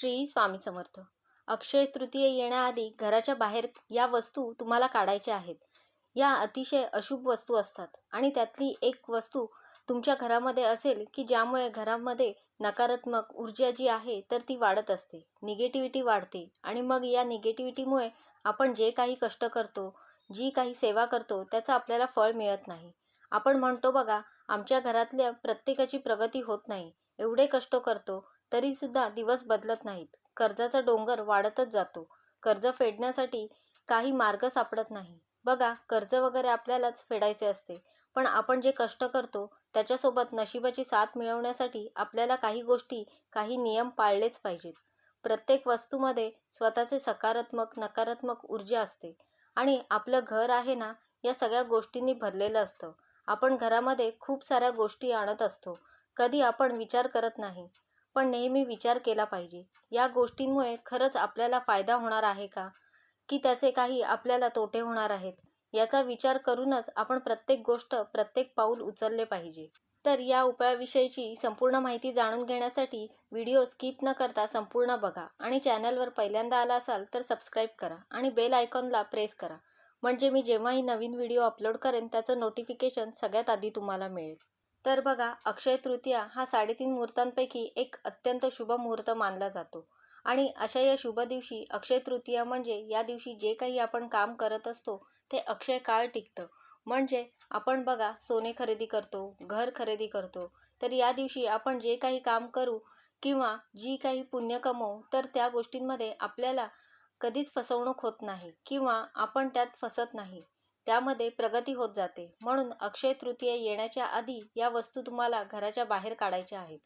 श्री स्वामी समर्थ. अक्षय तृतीय येण्याआधी घराच्या बाहेर या वस्तू तुम्हाला काढायच्या आहेत. या अतिशय अशुभ वस्तू असतात आणि त्यातली एक वस्तू तुमच्या घरामध्ये असेल की ज्यामुळे घरामध्ये नकारात्मक ऊर्जा जी आहे तर ती वाढत असते निगेटिव्हिटी वाढते आणि मग या निगेटिव्हिटीमुळे आपण जे काही कष्ट करतो जी काही सेवा करतो त्याचं आपल्याला फळ मिळत नाही. आपण म्हणतो बघा आमच्या घरातल्या प्रत्येकाची प्रगती होत नाही. एवढे कष्ट करतो तरीसुद्धा दिवस बदलत नाहीत. कर्जाचा डोंगर वाढतच जातो. कर्ज फेडण्यासाठी काही मार्ग सापडत नाही. बघा कर्ज वगैरे आपल्यालाच फेडायचे असते. पण आपण जे कष्ट करतो त्याच्यासोबत नशिबाची साथ मिळवण्यासाठी आपल्याला काही गोष्टी काही नियम पाळलेच पाहिजेत. प्रत्येक वस्तूमध्ये स्वतःचे सकारात्मक नकारात्मक ऊर्जा असते. आणि आपलं घर आहे ना या सगळ्या गोष्टींनी भरलेलं असतं. आपण घरामध्ये खूप साऱ्या गोष्टी आणत असतो. कधी आपण विचार करत नाही. पण नेहमी विचार केला पाहिजे. या गोष्टींमुळे खरंच आपल्याला फायदा होणार आहे का? की त्याचे काही आपल्याला तोटे होणार आहेत? याचा विचार करूनच आपण प्रत्येक गोष्ट प्रत्येक पाऊल उचलले पाहिजे. तर या उपायाविषयीची संपूर्ण माहिती जाणून घेण्यासाठी व्हिडिओ स्किप न करता संपूर्ण बघा आणि चॅनलवर पहिल्यांदा आला असाल तर सबस्क्राईब करा आणि बेल आयकॉनला प्रेस करा. म्हणजे मी जेव्हाही नवीन व्हिडिओ अपलोड करेन त्याचं नोटिफिकेशन सगळ्यात आधी तुम्हाला मिळेल. तर बघा अक्षय तृतीया हा साडेतीन मुहूर्तांपैकी एक अत्यंत शुभ मुहूर्त मानला जातो. आणि अशा या शुभ दिवशी अक्षय तृतीया म्हणजे या दिवशी जे काही आपण काम करत असतो ते अक्षय काळ टिकतं. म्हणजे आपण बघा सोने खरेदी करतो घर खरेदी करतो तर या दिवशी आपण जे काही काम करू किंवा जी काही पुण्य कमवू तर त्या गोष्टींमध्ये आपल्याला कधीच फसवणूक होत नाही किंवा आपण त्यात फसत नाही. त्यामध्ये प्रगती होत जाते. म्हणून अक्षय तृतीया येण्याच्या आधी या वस्तू तुम्हाला घराच्या बाहेर काढायच्या आहेत.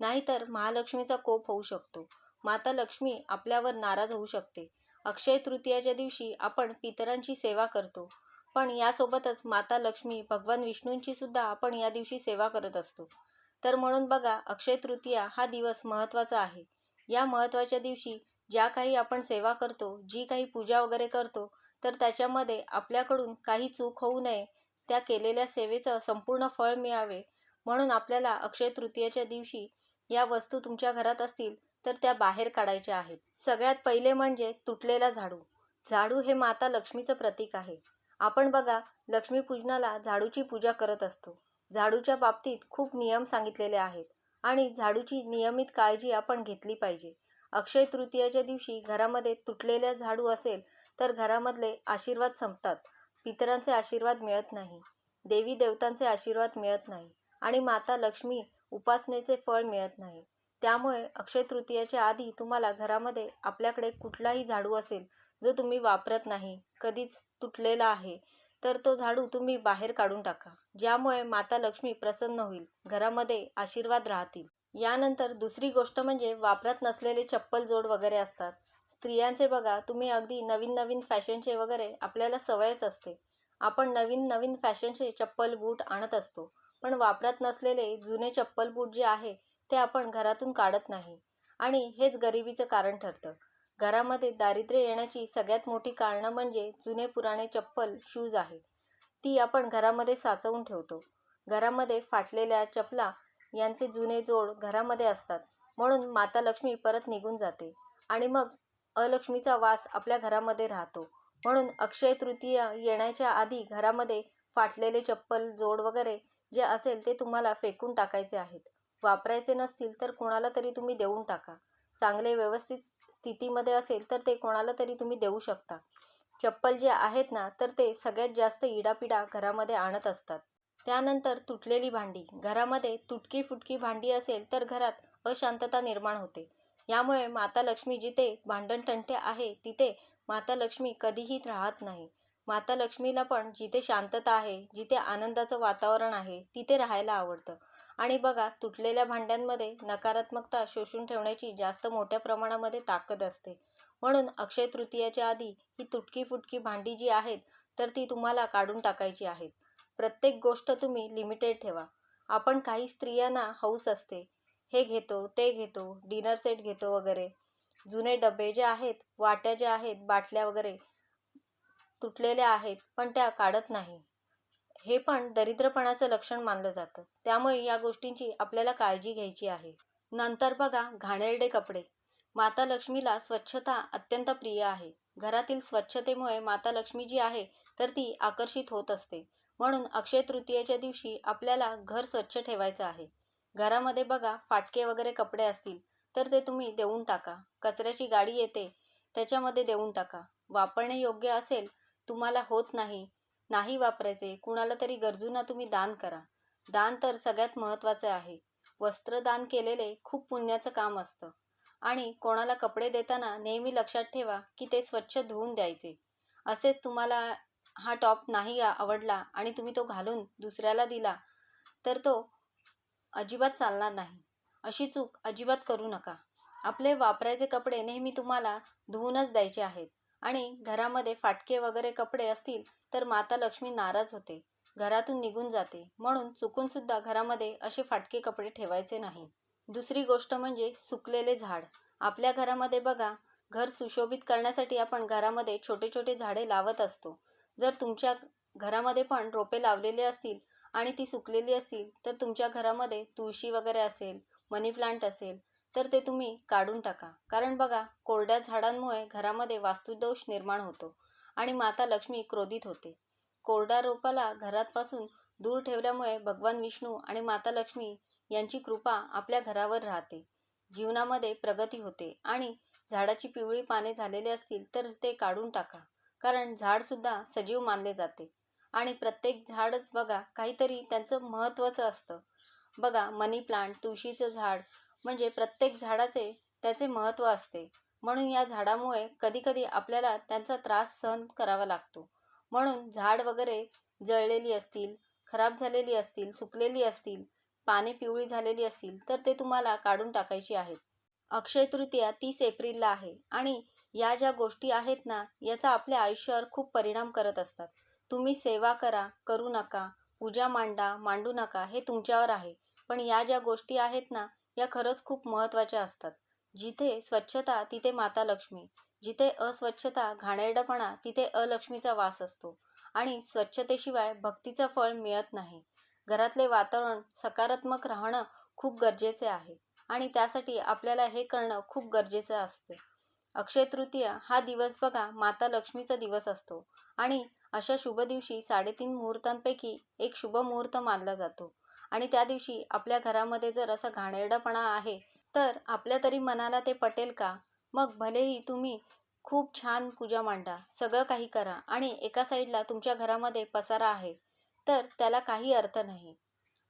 नाहीतर महालक्ष्मीचा कोप होऊ शकतो. माता लक्ष्मी आपल्यावर नाराज होऊ शकते. अक्षय तृतीयाच्या दिवशी आपण पितरांची सेवा करतो. पण यासोबतच माता लक्ष्मी भगवान विष्णूंची सुद्धा आपण या दिवशी सेवा करत असतो. तर म्हणून बघा अक्षय तृतीया हा दिवस महत्त्वाचा आहे. या महत्त्वाच्या दिवशी ज्या काही आपण सेवा करतो जी काही पूजा वगैरे करतो तर त्याच्यामध्ये आपल्याकडून काही चूक होऊ नये. त्या केलेल्या सेवेचं संपूर्ण फळ मिळावे. म्हणून आपल्याला अक्षय तृतीयेच्या दिवशी या वस्तू तुमच्या घरात असतील तर त्या बाहेर काढायच्या आहेत. सगळ्यात पहिले म्हणजे तुटलेला झाडू. झाडू हे माता लक्ष्मीचं प्रतीक आहे. आपण बघा लक्ष्मीपूजनाला झाडूची पूजा करत असतो. झाडूच्या बाबतीत खूप नियम सांगितलेले आहेत आणि झाडूची नियमित काळजी आपण घेतली पाहिजे. अक्षय तृतीयाच्या दिवशी घरामध्ये तुटलेल्या झाडू असेल तर घरामधले आशीर्वाद संपतात. पितरांचे आशीर्वाद मिळत नाही. देवी देवतांचे आशीर्वाद मिळत नाही. आणि माता लक्ष्मी उपासनेचे फळ मिळत नाही. त्यामुळे अक्षय तृतीयाच्या आधी तुम्हाला घरामध्ये आपल्याकडे कुठलाही झाडू असेल जो तुम्ही वापरत नाही कधीच तुटलेला आहे तर तो झाडू तुम्ही बाहेर काढून टाका. ज्यामुळे माता लक्ष्मी प्रसन्न होईल घरामध्ये आशीर्वाद राहतील. यानंतर दुसरी गोष्ट म्हणजे वापरत नसलेले चप्पल जोड वगैरे असतात. स्त्रियांचे बघा तुम्ही अगदी नवीन नवीन फॅशनचे वगैरे आपल्याला सवयच असते. आपण नवीन नवीन फॅशनचे चप्पल बूट आणत असतो. पण वापरत नसलेले जुने चप्पल बूट जे आहे ते आपण घरातून काढत नाही. आणि हेच गरिबीचं कारण ठरतं. घरामध्ये दारिद्र्य येण्याची सगळ्यात मोठी कारणं म्हणजे जुने पुराणे चप्पल शूज आहे. ती आपण घरामध्ये साचवून ठेवतो. घरामध्ये फाटलेल्या चपला यांचे जुने जोड घरामध्ये असतात. म्हणून माता लक्ष्मी परत निघून जाते. आणि मग अलक्ष्मीचा वास आपल्या घरामध्ये राहतो. म्हणून अक्षय तृतीया येण्याच्या आधी घरामध्ये फाटलेले चप्पल जोड वगैरे जे असेल ते तुम्हाला फेकून टाकायचे आहेत. वापरायचे नसतील तर कोणाला तरी तुम्ही देऊन टाका. चांगले व्यवस्थित स्थितीमध्ये असेल तर ते कोणाला तरी तुम्ही देऊ शकता. चप्पल जे आहेत ना तर ते सगळ्यात जास्त इडापिडा घरामध्ये आणत असतात. त्यानंतर तुटलेली भांडी. घरामध्ये तुटकी फुटकी भांडी असेल तर घरात अशांतता निर्माण होते. यामुळे माता लक्ष्मी जिथे भांडणतंटे आहे तिथे माता लक्ष्मी कधीही राहत नाही. माता लक्ष्मीला पण जिथे शांतता आहे जिथे आनंदाचं वातावरण आहे तिथे राहायला आवडतं. आणि बघा तुटलेल्या भांड्यांमध्ये नकारात्मकता शोषून ठेवण्याची जास्त मोठ्या प्रमाणामध्ये ताकद असते. म्हणून अक्षय तृतीयाच्या आधी ही तुटकी फुटकी भांडी जी आहेत तर ती तुम्हाला काढून टाकायची आहेत. प्रत्येक गोष्ट तुम्ही लिमिटेड ठेवा. आपण काही स्त्रियांना हौस असते. हे घेतो ते घेतो डिनर सेट घेतो वगैरे. जुने डबे जे आहेत वाट्या ज्या आहेत बाटल्या वगैरे तुटलेल्या आहेत पण त्या काढत नाही. हे पण दरिद्रपणाचं लक्षण मानलं जातं. त्यामुळे या गोष्टींची आपल्याला काळजी घ्यायची आहे. नंतर बघा घाणेरडे कपडे. माता लक्ष्मीला स्वच्छता अत्यंत प्रिय आहे. घरातील स्वच्छतेमुळे माता लक्ष्मी जी आहे तर ती आकर्षित होत असते. म्हणून अक्षय तृतीयेच्या दिवशी आपल्याला घर स्वच्छ ठेवायचं आहे. घरामध्ये बघा फाटके वगैरे कपडे असतील तर ते तुम्ही देऊन टाका. कचऱ्याची गाडी येते त्याच्यामध्ये देऊन टाका. वापरणे योग्य असेल तुम्हाला होत नाही नाही वापरायचे कुणाला तरी गरजूंना तुम्ही दान करा. दान तर सगळ्यात महत्त्वाचे आहे. वस्त्रदान केलेले खूप पुण्याचं काम असतं. आणि कोणाला कपडे देताना नेहमी लक्षात ठेवा की ते स्वच्छ धुवून द्यायचे. असेच तुम्हाला हा टॉप नाही आवडला आणि तुम्ही तो घालून दुसऱ्याला दिला तर तो अजिबात चालणार नाही. अशी चूक अजिबात करू नका. आपले वापरायचे कपडे नेहमी तुम्हाला धुवूनच द्यायचे आहेत. आणि घरामध्ये फाटके वगैरे कपडे असतील तर माता लक्ष्मी नाराज होते. घरातून निघून जाते. म्हणून चुकून सुद्धा घरामध्ये असे फाटके कपडे ठेवायचे नाही. दुसरी गोष्ट म्हणजे सुकलेले झाड. आपल्या घरामध्ये बघा घर सुशोभित करण्यासाठी आपण घरामध्ये छोटे छोटे झाडे लावत असतो. जर तुमच्या घरामध्ये पण रोपे लावलेले असतील आणि ती सुकलेली असतील तर तुमच्या घरामध्ये तुळशी वगैरे असेल मनी प्लांट असेल तर ते तुम्ही काढून टाका. कारण बघा कोरड्या झाडांमुळे घरामध्ये वास्तुदोष निर्माण होतो आणि माता लक्ष्मी क्रोधित होते. कोरड्या रोपाला घरापासून दूर ठेवल्यामुळे भगवान विष्णू आणि माता लक्ष्मी यांची कृपा आपल्या घरावर राहते. जीवनामध्ये प्रगती होते आणि झाडाची पिवळी पाने झालेली असतील तर ते काढून टाका. कारण झाडसुद्धा सजीव मानले जाते. आणि प्रत्येक झाडच बघा काहीतरी त्यांचं महत्त्वाचं असतं. बघा मनी प्लांट तुळशीचं झाड म्हणजे प्रत्येक झाडाचे त्याचे महत्त्व असते. म्हणून या झाडामुळे कधीकधी आपल्याला त्यांचा त्रास सहन करावा लागतो. म्हणून झाड वगैरे जळलेली असतील खराब झालेली असतील सुकलेली असतील पाने पिवळी झालेली असतील तर ते तुम्हाला काढून टाकायची आहेत. अक्षय तृतीया तीस एप्रिलला आहे आणि या ज्या गोष्टी आहेत ना याचा आपल्या आयुष्यावर खूप परिणाम करत असतात. तुम्ही सेवा करा करू नका पूजा मांडा मांडू नका हे तुमच्यावर आहे. पण या ज्या गोष्टी आहेत ना या खरंच खूप महत्त्वाच्या असतात. जिथे स्वच्छता तिथे माता लक्ष्मी. जिथे अस्वच्छता घाणेरडपणा तिथे अलक्ष्मीचा वास असतो. आणि स्वच्छतेशिवाय भक्तीचं फळ मिळत नाही. घरातले वातावरण सकारात्मक राहणं खूप गरजेचे आहे. आणि त्यासाठी आपल्याला हे करणं खूप गरजेचं असते. अक्षय तृतीया हा दिवस बघा माता लक्ष्मीचा दिवस असतो. आणि अशा शुभ दिवशी साडेतीन मुहूर्तांपैकी एक शुभ मुहूर्त मानला जातो. आणि त्या दिवशी आपल्या घरामध्ये जर असा घाणेरडापणा आहे तर आपल्या तरी मनाला ते पटेल का? मग भलेही तुम्ही खूप छान पूजा मांडा सगळं काही करा आणि एका साईडला तुमच्या घरामध्ये पसारा आहे तर त्याला काही अर्थ नाही.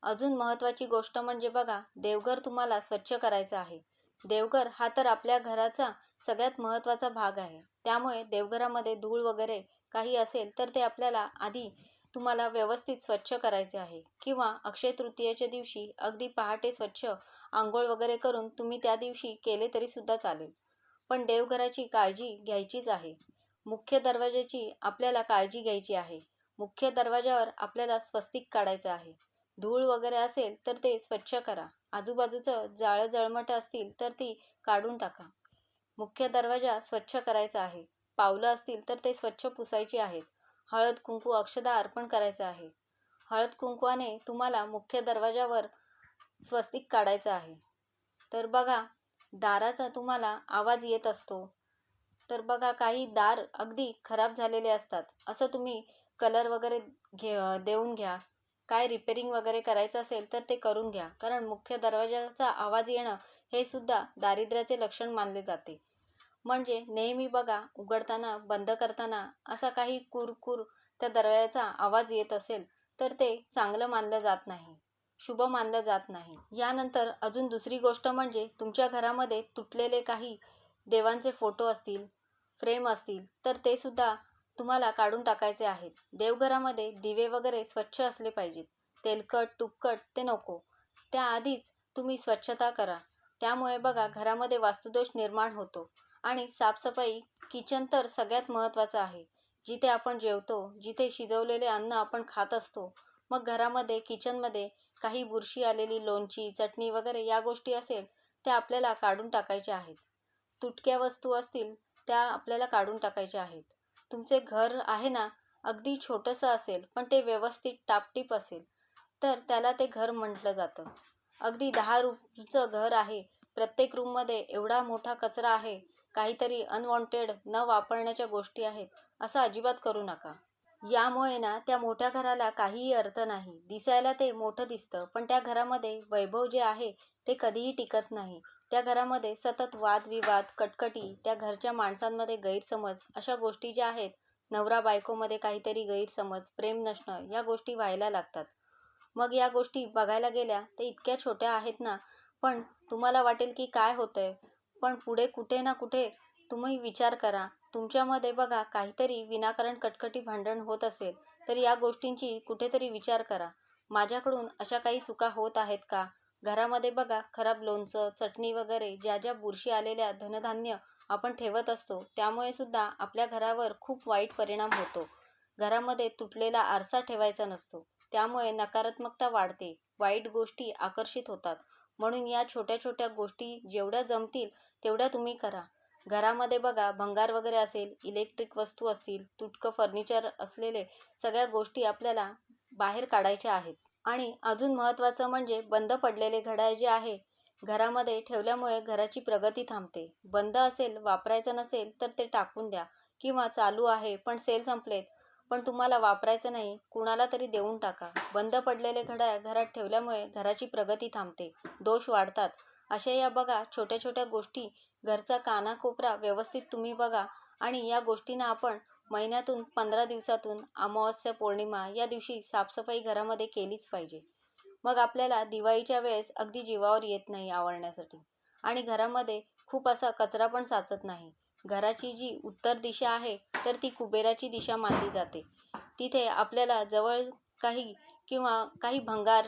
अजून महत्त्वाची गोष्ट म्हणजे बघा देवघर तुम्हाला स्वच्छ करायचं आहे. देवघर हा तर आपल्या घराचा सगळ्यात महत्त्वाचा भाग आहे. त्यामुळे देवघरामध्ये धूळ वगैरे काही असेल तर ते आपल्याला आधी तुम्हाला व्यवस्थित स्वच्छ करायचे आहे. किंवा अक्षय तृतीयेच्या दिवशी अगदी पहाटे स्वच्छ आंघोळ वगैरे करून तुम्ही त्या दिवशी केले तरी सुद्धा चालेल. पण देवघराची काळजी घ्यायचीच आहे. मुख्य दरवाजाची आपल्याला काळजी घ्यायची आहे. मुख्य दरवाजावर आपल्याला स्वस्तिक काढायचं आहे. धूळ वगैरे असेल तर ते स्वच्छ करा. आजूबाजूचं जाळं जळमटं असतील तर ती काढून टाका. मुख्य दरवाजा स्वच्छ करायचा आहे. पावलं असतील तर ते स्वच्छ पुसायची आहेत. हळद कुंकू अक्षदा अर्पण करायचं आहे. हळद कुंकवाने तुम्हाला मुख्य दरवाजावर स्वस्तिक काढायचं आहे. तर बघा दाराचा तुम्हाला आवाज येत असतो. तर बघा काही दार अगदी खराब झालेले असतात. असं तुम्ही कलर वगैरे घे देऊन घ्या. काय रिपेरिंग वगैरे करायचं असेल तर ते करून घ्या. कारण मुख्य दरवाजाचा आवाज येणं हे सुद्धा दारिद्र्याचे लक्षण मानले जाते. म्हणजे नेहमी बघा उघडताना बंद करताना असा काही कुरकुर त्या दरवाजाचा आवाज येत असेल तर ते चांगलं मानलं जात नाही शुभ मानलं जात नाही. यानंतर अजून दुसरी गोष्ट म्हणजे तुमच्या घरामध्ये तुटलेले काही देवांचे फोटो असतील फ्रेम असतील तर ते सुद्धा तुम्हाला काढून टाकायचे आहेत. देवघरामध्ये दिवे वगैरे स्वच्छ असले पाहिजेत. तेलकट तुपकट ते नको. त्याआधीच तुम्ही स्वच्छता करा. त्यामुळे बघा घरामध्ये वास्तुदोष निर्माण होतो. आणि साफसफाई किचन तर सगळ्यात महत्त्वाचं आहे. जिथे आपण जेवतो जिथे शिजवलेले अन्न आपण खात असतो मग घरामध्ये किचनमध्ये काही बुरशी आलेली लोणची चटणी वगैरे या गोष्टी असेल त्या आपल्याला काढून टाकायच्या आहेत. तुटक्या वस्तू असतील त्या आपल्याला काढून टाकायच्या आहेत. तुमचे घर आहे ना अगदी छोटंसं असेल पण ते व्यवस्थित टापटीप असेल तर त्याला ते घर म्हटलं जातं. अगदी दहा रूमचं घर आहे प्रत्येक रूममध्ये एवढा मोठा कचरा आहे काहीतरी अनवॉन्टेड न वापरण्याच्या गोष्टी आहेत असं अजिबात करू नका. यामुळे ना त्या मोठ्या घराला काहीही अर्थ नाही. दिसायला ते मोठं दिसतं पण त्या घरामध्ये वैभव जे आहे ते कधीही टिकत नाही. त्या घरामध्ये सतत वादविवाद कटकटी त्या घरच्या माणसांमध्ये गैरसमज अशा गोष्टी ज्या आहेत नवरा बायकोमध्ये काहीतरी गैरसमज प्रेम नसणं या गोष्टी व्हायला लागतात. मग या गोष्टी बघायला गेल्या ते इतक्या छोट्या आहेत ना पण तुम्हाला वाटेल की काय होतंय? पण पुढे कुठे ना कुठे तुम्ही विचार करा. तुमच्यामध्ये बघा काहीतरी विनाकारण कटकटी भांडण होत असेल तर या गोष्टींची कुठेतरी विचार करा. माझ्याकडून अशा काही चुका होत आहेत का? घरामध्ये बघा खराब लोणचं चटणी वगैरे ज्या ज्या बुरशी आलेल्या धनधान्य आपण ठेवत असतो त्यामुळे सुद्धा आपल्या घरावर खूप वाईट परिणाम होतो. घरामध्ये तुटलेला आरसा ठेवायचा नसतो. त्यामुळे नकारात्मकता वाढते. वाईट गोष्टी आकर्षित होतात. म्हणून या छोट्या छोट्या गोष्टी जेवढ्या जमतील तेवढ्या तुम्ही करा. घरामध्ये बघा भंगार वगैरे असेल इलेक्ट्रिक वस्तू असतील तुटकं फर्निचर असलेले सगळ्या गोष्टी आपल्याला बाहेर काढायच्या आहेत. आणि अजून महत्त्वाचं म्हणजे बंद पडलेले घड्याळ जे आहे घरामध्ये ठेवल्यामुळे घराची प्रगती थांबते. बंद असेल वापरायचं नसेल तर ते टाकून द्या किंवा चालू आहे पण सेल संपलेत पण तुम्हाला वापरायचं नाही कुणाला तरी देऊन टाका. बंद पडलेले घड्याळ घरात ठेवल्यामुळे घराची प्रगती थांबते. दोष वाढतात. अशा या बघा छोट्या छोट्या गोष्टी घरचा कानाकोपरा व्यवस्थित तुम्ही बघा आणि या गोष्टींना आपण महिन्यातून पंधरा दिवसातून अमावस्या पौर्णिमा या दिवशी साफसफाई घरामध्ये केलीच पाहिजे. मग आपल्याला दिवाळीच्या वेळेस अगदी जीवावर येत नाही आवडण्यासाठी आणि घरामध्ये खूप असा कचरा पण साचत नाही. घराची जी उत्तर दिशा आहे तर ती कुबेराची दिशा मानली जाते. तिथे आपल्याला जवळ काही किंवा काही भंगार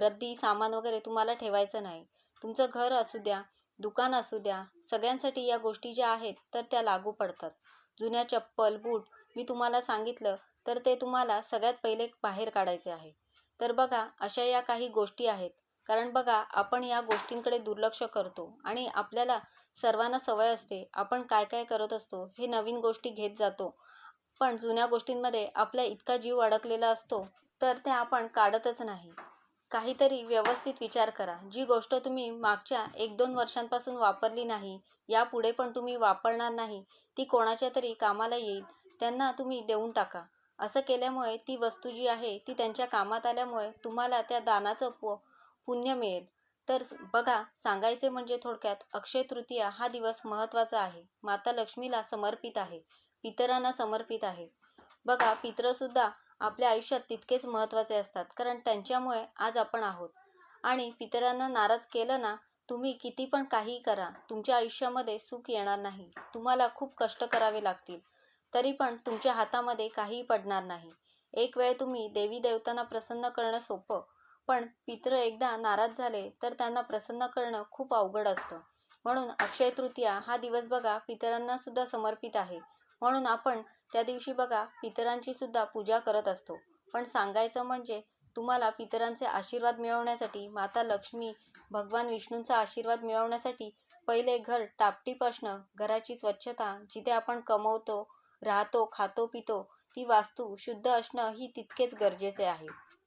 रद्दी सामान वगैरे तुम्हाला ठेवायचं नाही. तुमचं घर असू द्या दुकान असू द्या सगळ्यांसाठी या गोष्टी ज्या आहेत तर त्या लागू पडतात. जुन्या चप्पल बूट मी तुम्हाला सांगितलं तर ते तुम्हाला सगळ्यात पहिले बाहेर काढायचे आहे. तर बघा अशा या काही गोष्टी आहेत. कारण बघा आपण या गोष्टींकडे दुर्लक्ष करतो आणि आपल्याला सर्वांना सवय असते आपण काय काय करत असतो हे नवीन गोष्टी घेत जातो. पण जुन्या गोष्टींमध्ये आपला इतका जीव अडकलेला असतो तर त्या आपण काढतच नाही. काहीतरी व्यवस्थित विचार करा. जी गोष्ट तुम्ही मागच्या एक दोन वर्षांपासून वापरली नाही यापुढे पण तुम्ही वापरणार नाही ती कोणाच्या तरी कामाला येईल त्यांना तुम्ही देऊन टाका. असं केल्यामुळे ती वस्तू जी आहे ती त्यांच्या कामात आल्यामुळे तुम्हाला त्या दानाचं प पुण्य मिळेल. तर बघा सांगायचे म्हणजे थोडक्यात अक्षय तृतीया हा दिवस महत्त्वाचा आहे. माता लक्ष्मीला समर्पित आहे. पितरांना समर्पित आहे. बघा पितरसुद्धा आपल्या आयुष्यात तितकेच महत्त्वाचे असतात कारण त्यांच्यामुळे आज आपण आहोत. आणि पितरांना नाराज केलं ना तुम्ही किती पण काही करा तुमच्या आयुष्यामध्ये सुख येणार नाही. तुम्हाला खूप कष्ट करावे लागतील. तरी पण तुमच्या हातामध्ये काहीही पडणार नाही. एक वेळ तुम्ही देवी देवतांना प्रसन्न करणं सोपं पण पित्र एकदा नाराज झाले तर त्यांना प्रसन्न करणं खूप अवघड असतं. म्हणून अक्षय तृतीया हा दिवस बघा पितरांना सुद्धा समर्पित आहे. म्हणून आपण त्या दिवशी बघा पितरांची सुद्धा पूजा करत असतो. पण सांगायचं म्हणजे तुम्हाला पितरांचे आशीर्वाद मिळवण्यासाठी माता लक्ष्मी भगवान विष्णूंचा आशीर्वाद मिळवण्यासाठी पहिले घर टापटीप असणं घराची स्वच्छता जिथे आपण कमवतो राहतो खातो पितो ती वास्तू शुद्ध असणं ही तितकेच गरजेचे आहे.